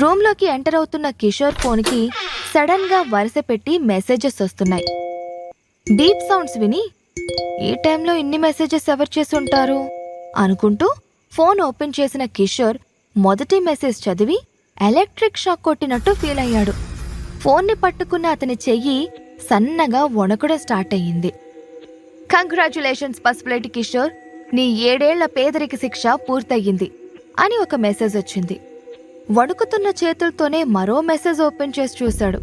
రూమ్లోకి ఎంటర్ అవుతున్న కిషోర్ ఫోన్కి సడన్గా వరుస పెట్టి మెసేజెస్ వస్తున్నాయి. డీప్ సౌండ్స్ విని ఈ టైంలో ఇన్ని మెసేజెస్ ఎవరు చేసి ఉంటారు అనుకుంటూ ఫోన్ ఓపెన్ చేసిన కిషోర్ మొదటి మెసేజ్ చదివి ఎలక్ట్రిక్ షాక్ కొట్టినట్టు ఫీల్ అయ్యాడు. ఫోన్ని పట్టుకున్న అతని చెయ్యి సన్నగా వణకడం స్టార్ట్ అయ్యింది. కంగ్రాచులేషన్స్ పసుపులేటి కిషోర్. నీ ఏడేళ్ళ పేదరిక శిక్ష పూర్తయింది అని ఒక మెసేజ్ వచ్చింది. వణుకుతున్న చేతులతోనే మరో మెసేజ్ ఓపెన్ చేసి చూశాడు.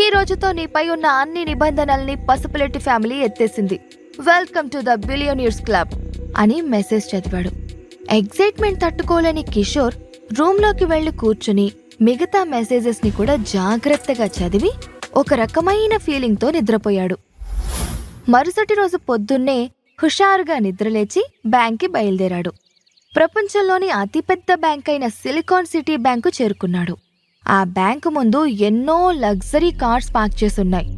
ఈ రోజుతో నీపై ఉన్న అన్ని నిబంధనల్ని Pasupuleti family ఎత్తేసింది. Welcome to the billionaires club అని మెసేజ్ చదివాడు. ఎగ్జైట్మెంట్ తట్టుకోలేని కిషోర్ రూమ్లోకి వెళ్ళి కూర్చుని మిగతా మెసేజెస్ని కూడా జాగ్రత్తగా చదివి ఒక రకమైన ఫీలింగ్తో నిద్రపోయాడు. మరుసటి రోజు పొద్దున్నే హుషారుగా నిద్రలేచి బ్యాంక్కి బయలుదేరాడు. ప్రపంచంలోని అతిపెద్ద బ్యాంక్ అయిన సిలికాన్ సిటీ బ్యాంకు చేరుకున్నాడు. ఆ బ్యాంకు ముందు ఎన్నో లగ్జరీ కార్స్ పార్క్ చేసున్నాయి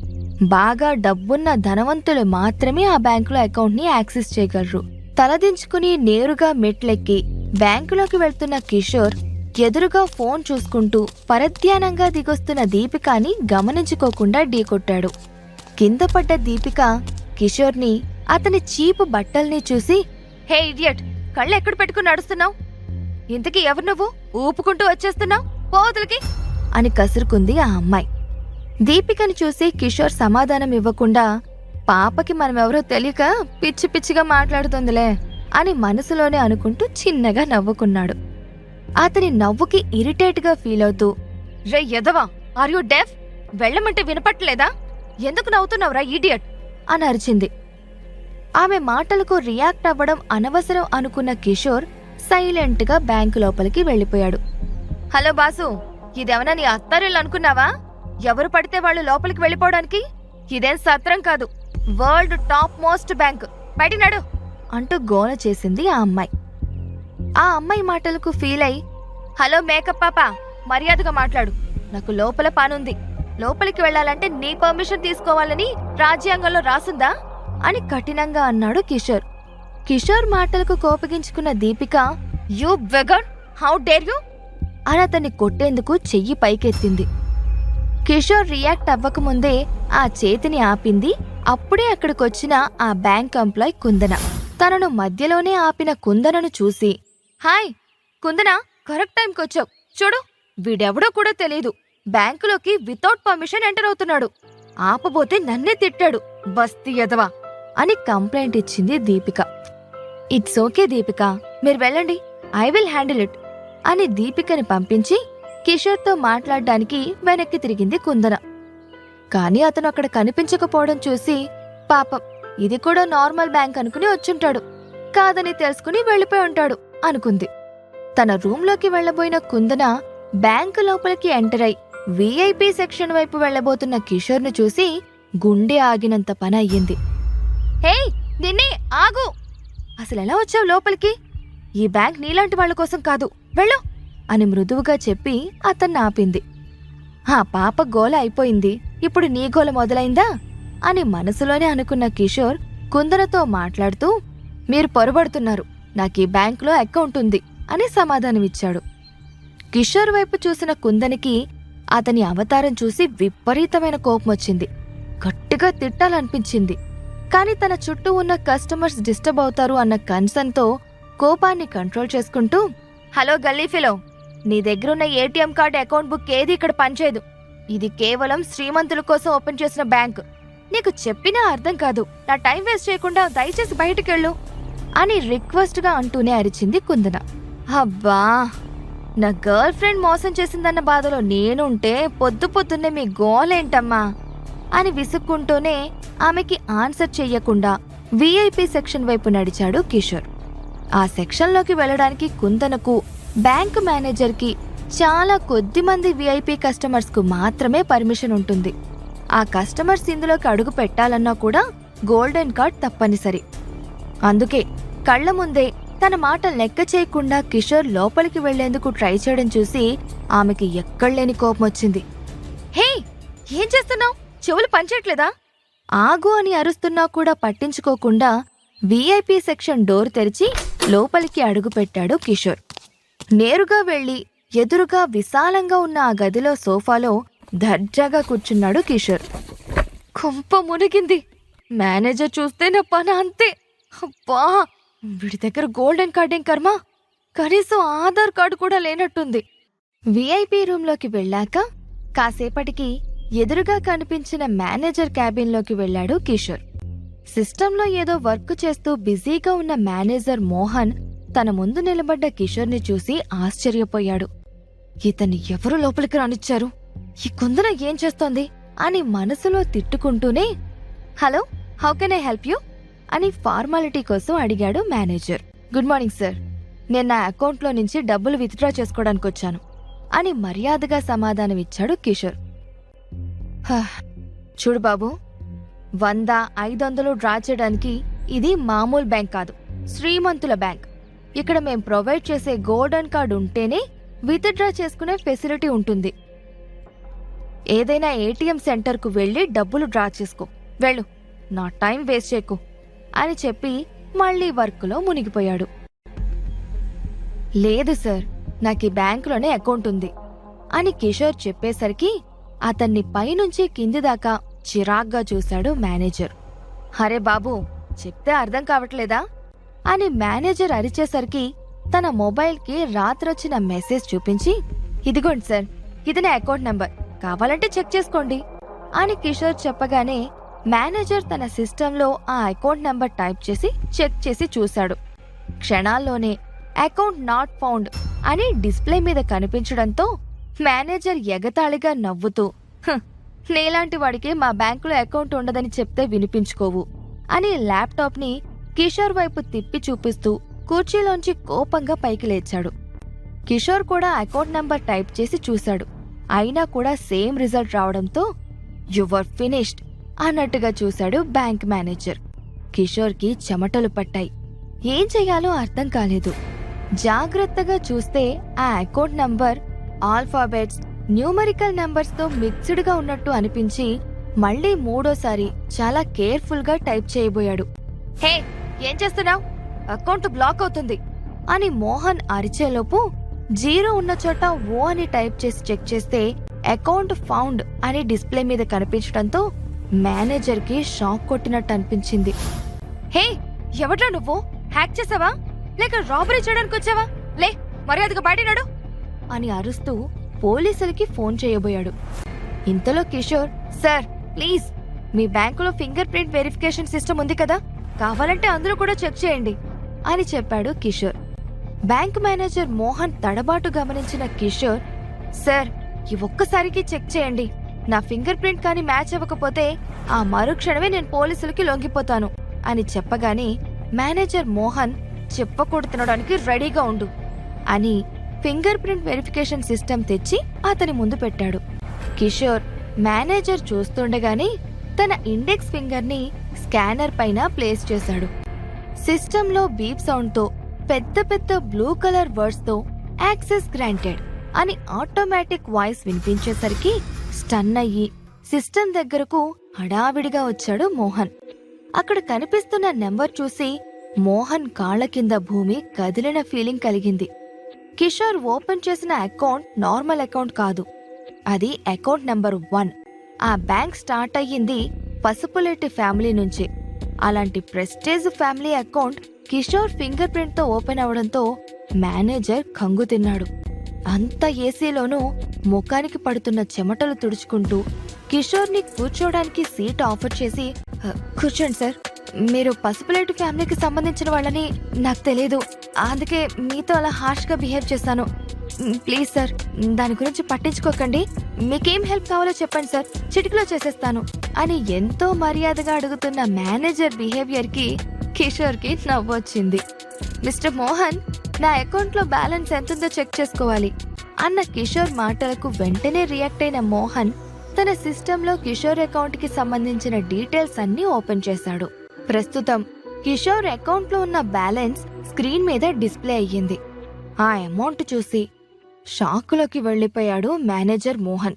బాగా డబ్బున్న ధనవంతులు మాత్రమే ఆ బ్యాంకులో అకౌంట్ని యాక్సెస్ చేయగలరు. తలదించుకుని నేరుగా మెట్లెక్కి బ్యాంకులోకి వెళ్తున్న కిషోర్ ఎదురుగా ఫోన్ చూసుకుంటూ పరధ్యానంగా దిగొస్తున్న దీపికాని గమనించుకోకుండా ఢీకొట్టాడు కింద పడ్డ దీపిక కిషోర్ని అతని చీపు బట్టల్ని చూసి హే ఇడియట్ కళ్ళు ఎక్కడ పెట్టుకుని నడుస్తున్నావు? ఇంతకీ ఎవరు నువ్వు? ఊపుకుంటూ వచ్చేస్తున్నావు? పోతులకి అని కసురుకుంది ఆ అమ్మాయి. దీపికని చూసి కిషోర్ సమాధానం ఇవ్వకుండా పాపకి మనమెవరో తెలియక పిచ్చి పిచ్చిగా మాట్లాడుతుందిలే అని మనసులోనే అనుకుంటూ చిన్నగా నవ్వుకున్నాడు. అతని నవ్వుకి ఇరిటేట్గా ఫీల్ అవుతూ రే ఎదవా ఆర్ యు డెఫ్? వెళ్ళమంటే వినపట్లేదా? ఎందుకు నవ్వుతున్నావురా ఈడియట్ అని అరిచింది. ఆమె మాటలకు రియాక్ట్ అవ్వడం అనవసరం అనుకున్న కిషోర్ సైలెంట్గా బ్యాంకు లోపలికి వెళ్ళిపోయాడు. హలో బాసు ఇదేమన్నా నీ అత్తారిల్లు అనుకున్నావా? ఎవరు పడితే వాళ్ళు లోపలికి వెళ్ళిపోవడానికి? ఇదేం సత్రం కాదు. World top most bank. బయటినాడు అంటూ గోల చేసింది ఆ అమ్మాయి. ఆ అమ్మాయి మాటలకు ఫీల్ అయి హలో మేకప్ పాప మర్యాదగా మాట్లాడు. నాకు లోపల పనుంది. లోపలికి వెళ్ళాలంటే నీ పర్మిషన్ తీసుకోవాలని రాజ్యాంగంలో రాసుందా? అని కఠినంగా అన్నాడు కిషోర్. కిషోర్ మాటలకు కోపగించుకున్న Deepika you vegan how dare you? అని అతన్ని కొట్టేందుకు చెయ్యి పైకెత్తింది. కిషోర్ రియాక్ట్ అవ్వకముందే ఆ చేతిని ఆపింది. అప్పుడే అక్కడికొచ్చిన ఆ బ్యాంక్ ఎంప్లాయ్ కుందన. తనను మధ్యలోనే ఆపిన కుందనను చూసి హాయ్ కుందన కరెక్ట్ టైంకి వచ్చావు చూడు వీడెవడో కూడా తెలియదు బ్యాంకులోకి వితౌట్ పర్మిషన్ ఎంటర్ అవుతున్నాడు. ఆపబోతే నన్నే తిట్టాడు. బస్తీ ఎదవా అని కంప్లైంట్ ఇచ్చింది దీపిక. ఇట్స్ ఓకే దీపిక మీరు వెళ్ళండి ఐ విల్ హ్యాండిల్ ఇట్ అని దీపికని పంపించి కిషోర్తో మాట్లాడడానికి వెనక్కి తిరిగింది కుందన. కానీ అతను అక్కడ కనిపించకపోవడం చూసి పాపం ఇది కూడా నార్మల్ బ్యాంక్ అనుకుని వచ్చుంటాడు కాదని తెలుసుకుని వెళ్ళిపోయి ఉంటాడు అనుకుంది. తన రూంలోకి వెళ్ళబోయిన కుందన బ్యాంకు లోపలికి ఎంటర్ అయి వీఐపీ సెక్షన్ వైపు వెళ్ళబోతున్న కిషోర్ను చూసి గుండె ఆగినంత పని అయ్యింది. హే నిన్నే ఆగు. అసలు ఎలా వచ్చావు లోపలికి? ఈ బ్యాంక్ నీలాంటి వాళ్ళ కోసం కాదు. వెళ్ళు అని మృదువుగా చెప్పి అతన్ని ఆపింది. ఆ పాప గోల అయిపోయింది. ఇప్పుడు నీ గోల మొదలైందా? అని మనసులోనే అనుకున్న కిషోర్ కుందనతో మాట్లాడుతూ మీరు పొరబడుతున్నారు. నాకు ఈ బ్యాంకులో అకౌంట్ ఉంది అని సమాధానమిచ్చాడు. కిషోర్ వైపు చూసిన కుందనికి అతని అవతారం చూసి విపరీతమైన కోపం వచ్చింది గట్టిగా తిట్టాలనిపించింది. కానీ తన చుట్టూ ఉన్న కస్టమర్స్ డిస్టర్బ్ అవుతారు అన్న కన్సర్న్తో కోపాన్ని కంట్రోల్ చేసుకుంటూ హలో గల్లీ ఫిలో నీ దగ్గరున్న ఏటీఎం కార్డు అకౌంట్ బుక్ ఏది ఇక్కడ పనిచేయదు. ఇది కేవలం శ్రీమంతుల కోసం ఓపెన్ చేసిన బ్యాంక్. నీకు చెప్పినా అర్థం కాదు. నా టైం వేస్ట్ చేయకుండా దయచేసి బయటికెళ్ళు అని రిక్వెస్ట్గా అంటూనే అరిచింది కుందన. అబ్బా నా గర్ల్ ఫ్రెండ్ మోసం చేసిందన్న బాధలో నేనుంటే పొద్దు పొద్దున్నే మీ గోలేంటమ్మా? అని విసుక్కుంటూనే ఆమెకి ఆన్సర్ చెయ్యకుండా వీఐపీ సెక్షన్ వైపు నడిచాడు కిషోర్. ఆ సెక్షన్లోకి వెళ్ళడానికి కుందనకు బ్యాంకు మేనేజర్కి చాలా కొద్ది మంది వీఐపీ కస్టమర్స్కు మాత్రమే పర్మిషన్ ఉంటుంది. ఆ కస్టమర్స్ ఇందులోకి అడుగు పెట్టాలన్నా కూడా గోల్డెన్ కార్డ్ తప్పనిసరి. అందుకే కళ్ళ ముందే తన మాట లెక్క చేయకుండా కిషోర్ లోపలికి వెళ్ళేందుకు ట్రై చేయడం చూసి ఆమెకి ఎక్కడలేని కోపం వచ్చింది హే! ఏం చేస్తున్నావు? చెవులు పనిచేయట్లేదా ఆగు అని అరుస్తున్నా కూడా పట్టించుకోకుండా వీఐపీ సెక్షన్ డోర్ తెరిచి లోపలికి అడుగుపెట్టాడు కిషోర్. నేరుగా వెళ్ళి ఎదురుగా విశాలంగా ఉన్న ఆ గదిలో సోఫాలో దర్జాగా కూర్చున్నాడు కిషోర్. కుంప మునిగింది. మేనేజర్ చూస్తే నా పని అంతే. అబ్బా వీడి దగ్గర గోల్డెన్ కార్డేం కర్మ? కనీసం ఆధార్ కార్డు కూడా లేనట్టుంది. విఐపి రూంలోకి వెళ్ళాక కాసేపటికి ఎదురుగా కనిపించిన మేనేజర్ క్యాబిన్లోకి వెళ్ళాడు కిషోర్. సిస్టంలో ఏదో వర్క్ చేస్తూ బిజీగా ఉన్న మేనేజర్ మోహన్ తన ముందు నిలబడ్డ కిషోర్ని చూసి ఆశ్చర్యపోయాడు. ఇతన్ని ఎవరు లోపలికి రానిచ్చారు? ఈ కుందన ఏం చేస్తోంది? అని మనసులో తిట్టుకుంటూనే hello how can I help you? అని ఫార్మాలిటీ కోసం అడిగాడు మేనేజర్. Good morning sir. నేను నా అకౌంట్లో నుంచి డబ్బులు విత్డ్రా చేసుకోవడానికి వచ్చాను అని మర్యాదగా సమాధానమిచ్చాడు కిషోర్. చూడు బాబు వంద ఐదు వందలు డ్రా చేయడానికి ఇది మామూలు బ్యాంక్ కాదు శ్రీమంతుల బ్యాంక్. ఇక్కడ మేం ప్రొవైడ్ చేసే గోల్డెన్ కార్డు ఉంటేనే విత్డ్రా చేసుకునే ఫెసిలిటీ ఉంటుంది. ఏదైనా ఏటీఎం సెంటర్కు వెళ్ళి డబ్బులు డ్రా చేసుకో. వెళ్ళు నా టైం వేస్ట్ చేయకు అని చెప్పి మళ్ళీ వర్క్లో మునిగిపోయాడు. లేదు సార్ నాకు ఈ బ్యాంకులోనే అకౌంట్ ఉంది అని కిషోర్ చెప్పేసరికి అతన్ని పైనుంచి కింది దాకా చిరాగ్గా చూశాడు మేనేజర్. హరే బాబు చెప్తే అర్థం కావట్లేదా? అని మేనేజర్ అరిచేసరికి తన మొబైల్కి రాత్రొచ్చిన మెసేజ్ చూపించి ఇదిగోండి సార్ ఇది నా అకౌంట్ నంబర్ కావాలంటే చెక్ చేసుకోండి. అని కిషోర్ చెప్పగానే మేనేజర్ తన సిస్టంలో ఆ అకౌంట్ నంబర్ టైప్ చేసి చెక్ చేసి చూశాడు. క్షణాల్లోనే అకౌంట్ నాట్ ఫౌండ్ అని డిస్ప్లే మీద కనిపించడంతో మేనేజర్ ఎగతాళిగా నవ్వుతూ నీలాంటి వాడికి మా బ్యాంకులో అకౌంట్ ఉండదని చెప్తే వినిపించుకోవు అని ల్యాప్టాప్ని కిషోర్ వైపు తిప్పి చూపిస్తూ కుర్చీలోంచి కోపంగా పైకి లేచాడు. కిషోర్ కూడా అకౌంట్ నంబర్ టైప్ చేసి చూశాడు. అయినా కూడా సేమ్ రిజల్ట్ రావడంతో యువర్ ఫినిష్డ్ అన్నట్టుగా చూశాడు బ్యాంక్ మేనేజర్. కిషోర్కి చెమటలు పట్టాయి. ఏం చేయాలో అర్థం కాలేదు. జాగ్రత్తగా చూస్తే ఆ అకౌంట్ నంబర్ ఆల్ఫాబెట్స్ న్యూమరికల్ నెంబర్స్తో తో మిక్స్డ్గా ఉన్నట్టు అనిపించి మళ్ళీ మూడోసారి చాలా కేర్ఫుల్గా టైప్ చేయబోయాడు. హే ఏం చేస్తున్నావు? అకౌంట్ బ్లాక్ అవుతుంది అని మోహన్ అరిచేలోపు జీరో ఉన్న చోట ఓ అని టైప్ చేసి చెక్ చేస్తే అకౌంట్ ఫౌండ్ అని డిస్ప్లే మీద కనిపించడంతో మేనేజర్కి షాక్ కొట్టినట్టు అనిపించింది. హే ఎవడ్రా నువ్వు? హ్యాక్ చేసావా? లేక రాబరీ చేయడానికి వచ్చావా లే మర్యాదగా పాడినాడు అని అరుస్తూ పోలీసులకి ఫోన్ చేయబోయాడు. ఇంతలో కిషోర్ సార్ ప్లీజ్ మీ బ్యాంకులో ఫింగర్ ప్రింట్ వెరిఫికేషన్ సిస్టమ్ ఉంది కదా కావాలంటే అందరూ కూడా చెక్ చేయండి అని చెప్పాడు కిషోర్. బ్యాంక్ మేనేజర్ మోహన్ తడబాటు గమనించిన కిషోర్ సార్ ఈ ఒక్కసారికి చెక్ చేయండి. నా ఫింగర్ ప్రింట్ కానీ మ్యాచ్ అవ్వకపోతే ఆ మరుక్షణమే నేను పోలీసులకి లొంగిపోతాను అని చెప్పగానే మేనేజర్ మోహన్ చెప్పకూడదు తినడానికి రెడీగా ఉండు అని ఫింగర్ ప్రింట్ వెరిఫికేషన్ సిస్టమ్ తెచ్చి అతని ముందు పెట్టాడు. కిషోర్ మేనేజర్ చూస్తుండగానే తన ఇండెక్స్ ఫింగర్ని స్కానర్ పైన ప్లేస్ చేశాడు. సిస్టంలో బీప్ సౌండ్తో పెద్ద పెద్ద బ్లూ కలర్ వర్డ్స్తో యాక్సెస్ గ్రాంటెడ్ అని ఆటోమేటిక్ వాయిస్ వినిపించేసరికి స్టన్ అయ్యి సిస్టమ్ దగ్గరకు హడావిడిగా వచ్చాడు మోహన్. అక్కడ కనిపిస్తున్న నెంబర్ చూసి మోహన్ కాళ్ళ కింద భూమి కదిలిన ఫీలింగ్ కలిగింది. కిషోర్ ఓపెన్ చేసిన అకౌంట్ నార్మల్ అకౌంట్ కాదు. అది అకౌంట్ నెంబర్ వన్. ఆ బ్యాంక్ స్టార్ట్ అయ్యింది పసుపులెట్టి ఫ్యామిలీ నుంచి. అలాంటి prestige family account Kishore finger ప్రింట్తో open అవడంతో మేనేజర్ కంగు తిన్నాడు. అంత ఏసీలోనూ ముఖానికి పడుతున్న చెమటలు తుడుచుకుంటూ కిషోర్ని కూర్చోడానికి సీట్ ఆఫర్ చేసి కూర్చోండి సార్. మీరు పసుపులేటు ఫ్యామిలీకి సంబంధించిన వాళ్ళని నాకు తెలియదు అందుకే మీతో అలా హార్ష్గా బిహేవ్ చేశాను ప్లీజ్ సార్ దాని గురించి పట్టించుకోకండి. మీకేం హెల్ప్ కావాలో చెప్పండి సార్. చిటికలో చేసేస్తాను. అని ఎంతో మర్యాదగా అడుగుతున్న మేనేజర్ బిహేవియర్కి కిషోర్కి నవ్వొచ్చింది. మిస్టర్ మోహన్ నా అకౌంట్లో బ్యాలెన్స్ ఎంతుందో చెక్ చేసుకోవాలి. అన్న కిషోర్ మాటలకు వెంటనే రియాక్ట్ అయిన మోహన్ తన సిస్టంలో కిషోర్ అకౌంట్కి సంబంధించిన డీటెయిల్స్ అన్నీ ఓపెన్ చేశాడు. ప్రస్తుతం కిషోర్ అకౌంట్లో ఉన్న బ్యాలెన్స్ స్క్రీన్ మీద డిస్ప్లే అయ్యింది. ఆ అమౌంట్ చూసి షాకులోకి వెళ్ళిపోయాడు manager Mohan.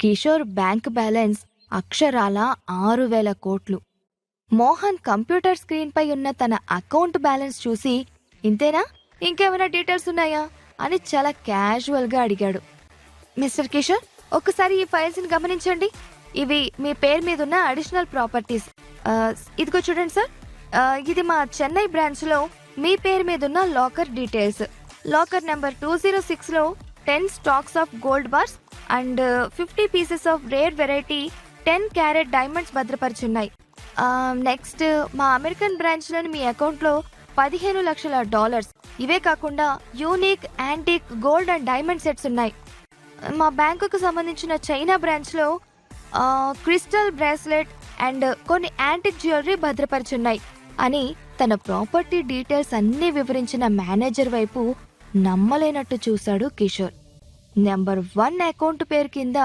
Kishore bank balance అక్షరాల ఆరు వేల కోట్లు. మోహన్ కంప్యూటర్ స్క్రీన్పై ఉన్న తన అకౌంట్ బ్యాలెన్స్ చూసి ఇంతేనా? ఇంకేమైనా డీటెయిల్స్ ఉన్నాయా? అని చాలా క్యాజువల్గా అడిగాడు. మిస్టర్ కిషోర్ ఒకసారి ఈ ఫైల్స్ని గమనించండి. ఇవి మీ పేరు మీద ఉన్న అడిషనల్ ప్రాపర్టీస్. ఇదిగో చూడండి సార్. ఇది మా చెన్నై బ్రాంచ్లో మీ పేరు మీద ఉన్న locker details locker number two zero సిక్స్లో ten stacks of gold bars and fifty pieces of rare variety ten carat diamonds భద్రపరిచున్నాయి. Next మా అమెరికన్ బ్రాంచ్లోని మీ అకౌంట్లో పదిహేను లక్షల డాలర్స్ ఇవే కాకుండా unique antique gold and diamond sets ఉన్నాయి. మా బ్యాంకుకు సంబంధించిన చైనా బ్రాంచ్లో క్రిస్టల్ బ్రాస్లెట్ అండ్ కొన్ని యాంటిక్ జ్యువెలరీ భద్రపరిచున్నాయి అని తన ప్రాపర్టీ డీటెయిల్స్ అన్నీ వివరించిన మేనేజర్ వైపు నమ్మలేనట్టు చూశాడు కిషోర్. నెంబర్ వన్ అకౌంట్ పేరు కింద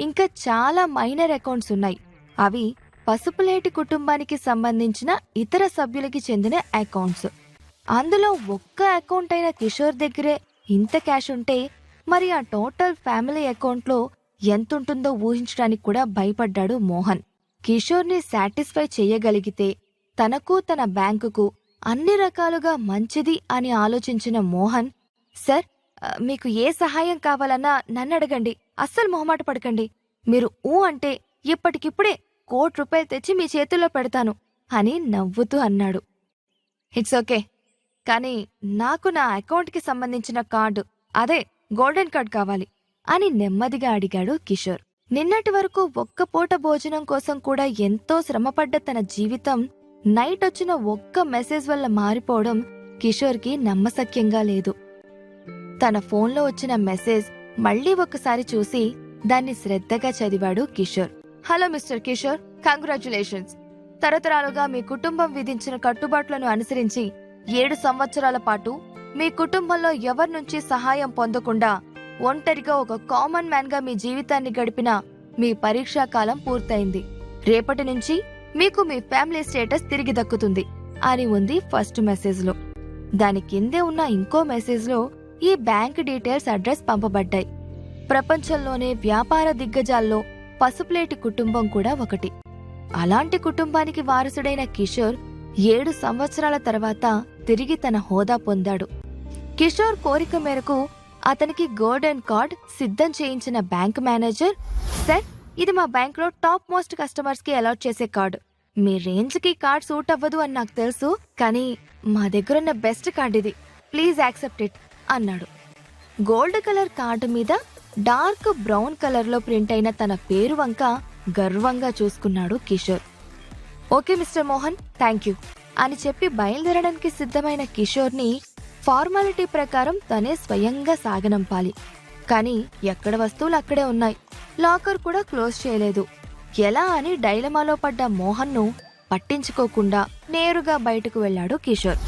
ఇంకా చాలా మైనర్ అకౌంట్స్ ఉన్నాయి. అవి పసుపులేటి కుటుంబానికి సంబంధించిన ఇతర సభ్యులకి చెందిన అకౌంట్స్. అందులో ఒక్క అకౌంట్ అయిన కిషోర్ దగ్గరే ఇంత క్యాష్ ఉంటే మరి ఆ టోటల్ ఫ్యామిలీ అకౌంట్లో ఎంతుంటుందో ఊహించడానికి కూడా భయపడ్డాడు మోహన్. కిషోర్ని సాటిస్ఫై చేయగలిగితే తనకు తన బ్యాంకుకు అన్ని రకాలుగా మంచిది అని ఆలోచించిన మోహన్ సార్ మీకు ఏ సహాయం కావాలన్నా నన్ను అడగండి అస్సలు మొహమాట పడకండి. మీరు ఊ అంటే ఇప్పటికిప్పుడే కోటి రూపాయలు తెచ్చి మీ చేతుల్లో పెడతాను అని నవ్వుతూ అన్నాడు. ఇట్స్ ఓకే కానీ నాకు నా అకౌంట్కి సంబంధించిన కార్డు అదే గోల్డెన్ కార్డ్ కావాలి అని నెమ్మదిగా అడిగాడు కిషోర్. నిన్నటి వరకు ఒక్క పూట భోజనం కోసం కూడా ఎంతో శ్రమపడ్డ తన జీవితం నైట్ వచ్చిన ఒక్క మెసేజ్ వల్ల మారిపోవడం కిషోర్కి నమ్మశక్యంగా లేదు. తన ఫోన్లో వచ్చిన మెసేజ్ మళ్ళీ ఒక్కసారి చూసి దాన్ని శ్రద్ధగా చదివాడు Kishore. Hello mister Kishore congratulations. తరతరాలుగా మీ కుటుంబం విధించిన కట్టుబాట్లను అనుసరించి ఏడు సంవత్సరాల పాటు మీ కుటుంబంలో ఎవరి నుంచి సహాయం పొందకుండా ఒంటరిగా ఒక కామన్ మ్యాన్గా మీ జీవితాన్ని గడిపిన మీ పరీక్షా కాలం పూర్తయింది. రేపటి నుంచి మీకు మీ ఫ్యామిలీ స్టేటస్ తిరిగి దక్కుతుంది అని ఉంది ఫస్ట్ మెసేజ్లో దాని కిందే ఉన్న ఇంకో మెసేజ్లో ఈ బ్యాంక్ డీటెయిల్స్ అడ్రస్ పంపబడ్డాయి. ప్రపంచంలోనే వ్యాపార దిగ్గజాల్లో పసుపులేటి కుటుంబం కూడా ఒకటి. అలాంటి కుటుంబానికి వారసుడైన కిషోర్ ఏడు సంవత్సరాల తర్వాత తిరిగి తన హోదా పొందాడు. కిషోర్ కోరిక మేరకు అతనికి గోల్డెన్ కార్డ్ సిద్ధం చేయించిన బ్యాంక్ మేనేజర్ సార్ ఇది మా బ్యాంక్లో టాప్ మోస్ట్ కస్టమర్స్కి అలాట్ చేసే కార్డు. మీ రేంజ్కి కార్డ్ సూట్ అవ్వదు అని నాకు తెలుసు కానీ మా దగ్గర ఉన్న బెస్ట్ కార్డ్ ఇది. ప్లీజ్ యాక్సెప్ట్ ఇట్ అన్నాడు. గోల్డ్ కలర్ కార్డు మీద డార్క్ బ్రౌన్ కలర్లో ప్రింట్ అయిన తన పేరు వంక గర్వంగా చూసుకున్నాడు Kishore. Okay mister Mohan thank you అని చెప్పి బయలుదేరడానికి సిద్ధమైన కిషోర్ని ఫార్మాలిటీ ప్రకారం తనే స్వయంగా సాగనంపాలి. కానీ ఎక్కడ వస్తువులు అక్కడే ఉన్నాయి. లాకర్ కూడా క్లోజ్ చేయలేదు. ఎలా అని డైలమాలో పడ్డ మోహన్ను పట్టించుకోకుండా నేరుగా బయటకు వెళ్ళాడు కిషోర్.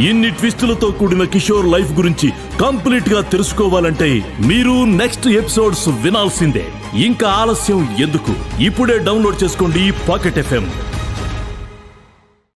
ఇన్ని ట్విస్టులతో కూడిన కిషోర్ లైఫ్ గురించి కంప్లీట్గా తెలుసుకోవాలంటే మీరు నెక్స్ట్ ఎపిసోడ్స్ వినాల్సిందే. ఇంకా ఆలస్యం ఎందుకు? ఇప్పుడే డౌన్లోడ్ చేసుకోండి పాకెట్ ఎఫ్ఎం.